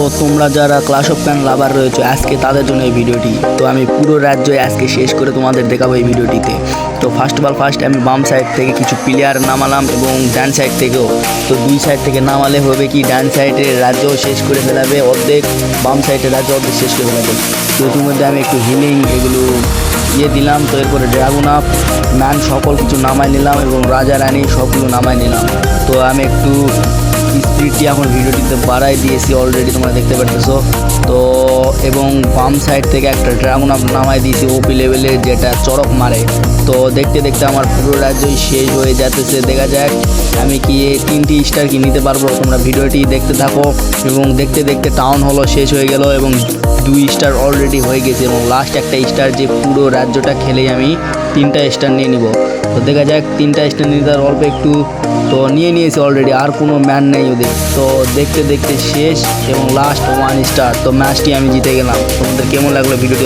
তো তোমরা যারা ক্লাস অফ প্যান লাভার রয়েছে, আজকে তাদের জন্য এই ভিডিওটি। তো আমি পুরো রাজ্য আজকে শেষ করে তোমাদের দেখাবো এই ভিডিওটিতে। তো ফার্স্ট অফ অল ফার্স্ট আমি বাম সাইড থেকে কিছু প্লেয়ার নামালাম এবং ডান সাইড থেকেও। তো দুই সাইড থেকে নামালে হবে কি, ডান সাইডের রাজ্য শেষ করে ফেলাবে অর্ধেক, বাম সাইডের রাজ্য অর্ধেক শেষ করে ফেলাবে। তো ইতিমধ্যে আমি একটু হিলিং এগুলো ইয়ে দিলাম, তো এরপরে ড্রাগন আপ ম্যান সকল কিছু নামাই নিলাম এবং রাজা, রানী সবগুলো নামাই নিলাম। তো আমি একটু স্পিডটি এখন ভিডিওটিতে বাড়াই দিয়েছি অলরেডি তোমরা দেখতে পারতেছো। তো এবং বাম সাইড থেকে একটা ড্রাগন নামাই দিয়েছি ওপি লেভেলে যেটা চড়ক মারে। তো দেখতে দেখতে আমার পুরো রাজ্যই শেষ হয়ে যাচ্ছে দেখা যাক আমি কি তিনটি স্টার কি নিতে পারব। তোমরা ভিডিওটি দেখতে থাকো এবং দেখতে দেখতে টাউন হলো শেষ হয়ে গেল এবং দুই স্টার অলরেডি হয়ে গেছে এবং লাস্ট একটা স্টার যে পুরো রাজ্যটা খেলেই আমি তিনটা স্টার নিয়ে নিব। তো দেখা যাক তিনটা স্টার নিতে আর অল্প একটু তো নিয়ে নিয়েছে অলরেডি আর কোনো ম্যান নেই ওদের। তো দেখতে দেখতে শেষ এবং লাস্ট ওয়ান স্টার তো ম্যাচটি আমি জিতে গেলাম। তোমাদের কেমন লাগল ভিডিওটি